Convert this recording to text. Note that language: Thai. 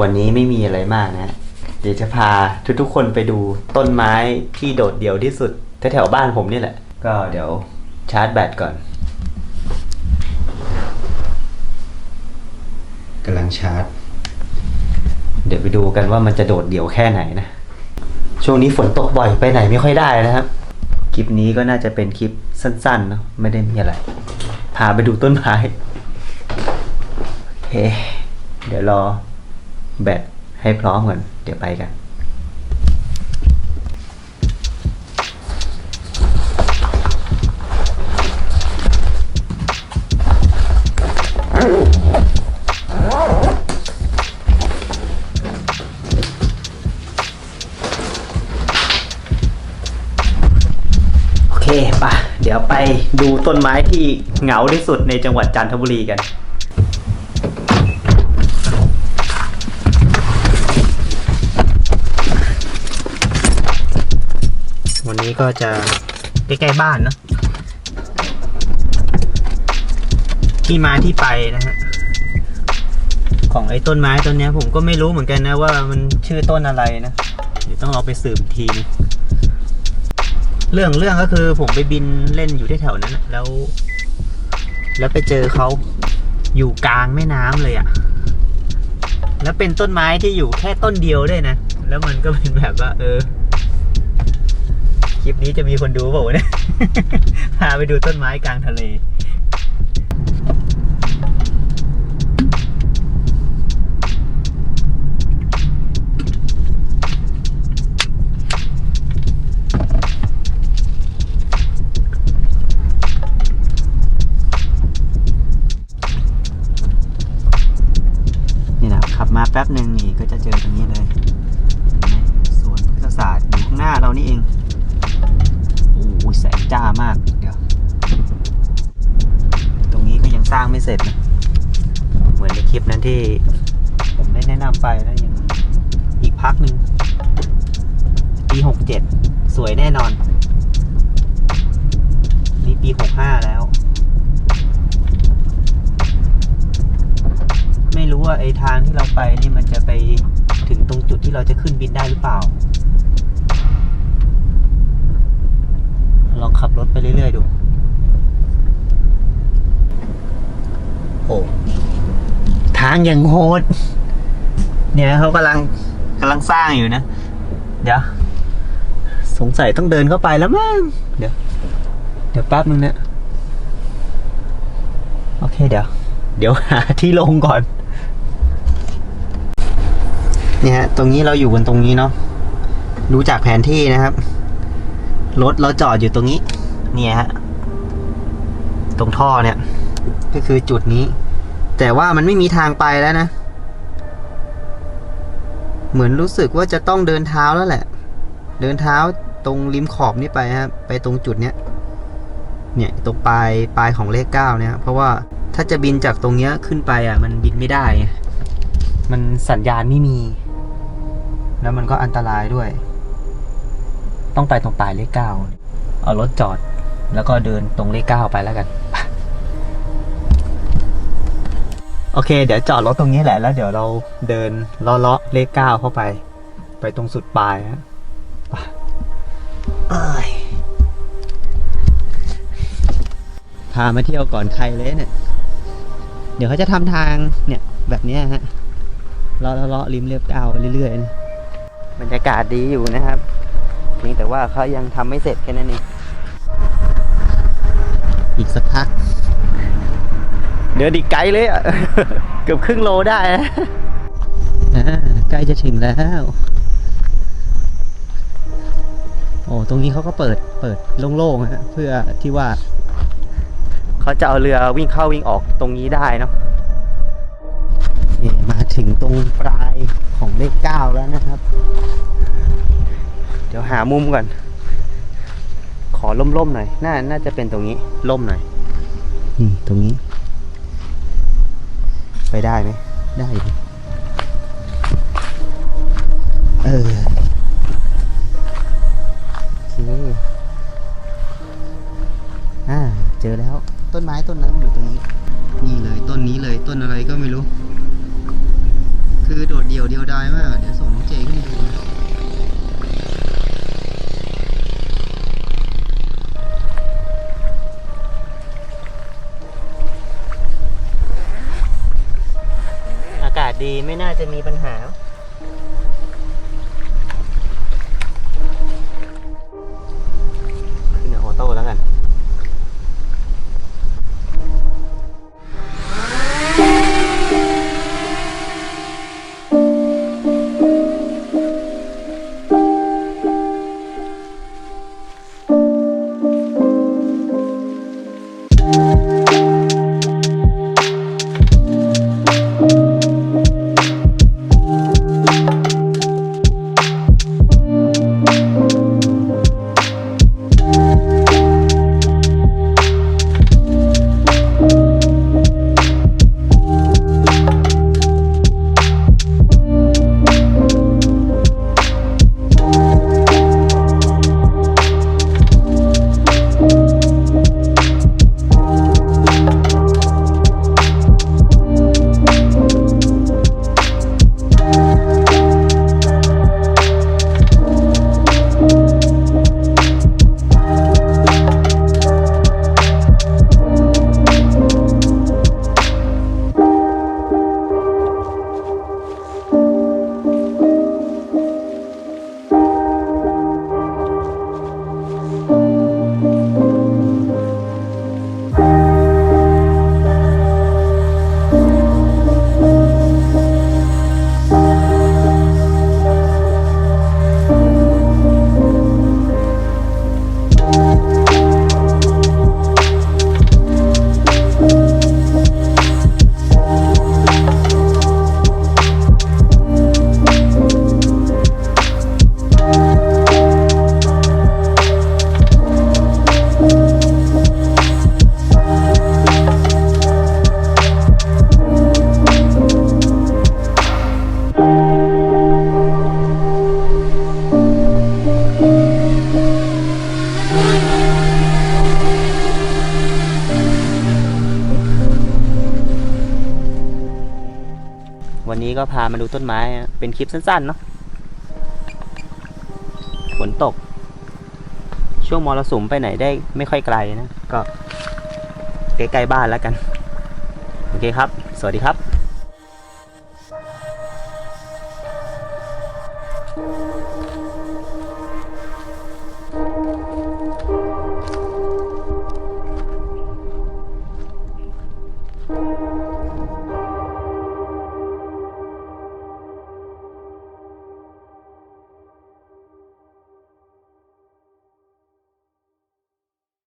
วันนี้ไม่มีอะไรมากนะ เดี๋ยวจะพาทุกๆคนไปดูต้นไม้ที่โดดเดี่ยวที่สุดแถวๆบ้านผมนี่แหละ ก็เดี๋ยวชาร์จแบตก่อนกำลังชาร์จ เดี๋ยวไปดูกันว่ามันจะโดดเดี่ยวแค่ไหนนะ ช่วงนี้ฝนตกบ่อยไปไหนไม่ค่อยได้นะครับ คลิปนี้ก็น่าจะเป็นคลิปสั้นๆเนาะไม่ได้มีอะไร พาไปดูต้นไม้โอเคเดี๋ยวรอ แบตให้พร้อมก่อน เดี๋ยวไปกัน โอเคปะเดี๋ยวไปดูต้นไม้ที่เหงาที่สุดในจังหวัดจันทบุรีกัน วันนี้ ก็จะใกล้ๆบ้านเนอะที่มาที่ไปนะฮะของไอ้ต้นไม้ต้นนี้ผมก็ไม่รู้เหมือนกันนะว่ามันชื่อต้นอะไรนะเดี๋ยวต้องเอาไปสืบทีนเรื่องเรื่องก็คือผมไปบินเล่นอยู่ที่แถวนั้นแล้ว แล้วไปเจอเขาอยู่กลางแม่น้ำเลยอะ่ะ แล้วเป็นต้นไม้ที่อยู่แค่ต้นเดียวด้วยนะ แล้วมันก็เป็นแบบว่า เออ คลิปนี้จะมีคนดูเปล่าวะเนี่ย พาไปดูต้นไม้กลางทะเล นี่นะขับมาแป๊บหนึ่งนี่ก็จะเจอ ที่ผมได้แนะนำไปแล้วยังอีกพักหนึ่งปีหกเจ็ดสวยแน่นอน นี่ปีหกห้าแล้ว ไม่รู้ว่าไอ้ทางที่เราไปนี่มันจะไปถึงตรงจุดที่เราจะขึ้นบินได้หรือเปล่า ลองขับรถไปเรื่อย ๆ ดู โอ้ ทางอย่างโหด เนี่ยเขากำลังกำลังสร้างอยู่นะ เดี๋ยว สงสัยต้องเดินเข้าไปแล้วมั้ง เดี๋ยว เดี๋ยวแป๊บนึงเนะโอเคเดี๋ยว เดี๋ยวหาที่ลงก่อน เนี่ยฮะตรงนี้เราอยู่กันตรงนี้เนาะดูจากแผนที่นะครับ รถเราจอดอยู่ตรงนี้ เนี่ยฮะ ตรงท่อเนี่ย ก็คือจุดนี้ แต่ว่ามันไม่มีทางไปแล้วนะ เหมือนรู้สึกว่าจะต้องเดินเท้าแล้วแหละ เดินเท้าตรงริมขอบนี้ไปครับไปตรงจุดเนี้ย เนี่ยตรงปลายปลายของเลขเก้าเนี่ย เพราะว่าถ้าจะบินจากตรงเนี้ยขึ้นไปอะ มันบินไม่ได้ มันสัญญาณไม่มี แล้วมันก็อันตรายด้วย ต้องไปตรงปลายเลขเก้าเอารถจอด แล้วก็เดินตรงเลขเก้าไปแล้วกัน โอเค เดี๋ยวจอดรถตรงนี้แหละแล้วเดี๋ยวเราเดินเลาะๆเลขเก้าเข้าไป ไปตรงสุดปลายฮะไปเอ้ยพามาเที่ยวก่อนใครเลยเนี่ย เดี๋ยวเขาจะทำทางเนี่ยแบบเนี้ยฮะเลาะเลาะริมเรียบเก้าไปเรื่อยๆนะบรรยากาศดีอยู่นะครับเพียงแต่ว่าเขายังทำไม่เสร็จแค่นั้นเองอีกสักพัก เดินอีกไกลเลยอะเกือบครึ่งโลได้นะอ่าใกล้จะถึงแล้ว โอ้ตรงนี้เขาก็เปิดเปิดโล่งๆฮะเพื่อที่ว่าเขาจะเอาเรือวิ่งเข้าวิ่งออกตรงนี้ได้เนาะนี่มาถึงตรงปลายของเลขเก้าแล้วนะครับ เดี๋ยวหามุมก่อน ขอล่มๆหน่อย น่า น่าจะเป็นตรงนี้ ล่มหน่อย นี่ ตรงนี้ ไปได้ไหมได้เออโอเคอ่าเจอแล้วต้นไม้ต้นนั้นอยู่ตรงนี้ นี่เลยต้นนี้เลยต้นอะไรก็ไม่รู้ คือโดดเดี่ยวเดียวดายมาก เดี๋ยวส่งน้องเจขึ้นไปดู ไม่น่าจะมีปัญหา นี้ก็พามาดูต้นไม้ เป็นคลิปสั้นๆเนาะฝนตก ช่วงมรสุมไปไหนได้ไม่ค่อยไกลนะ ก็ใกล้ๆบ้านแล้วกัน โอเคครับ สวัสดีครับ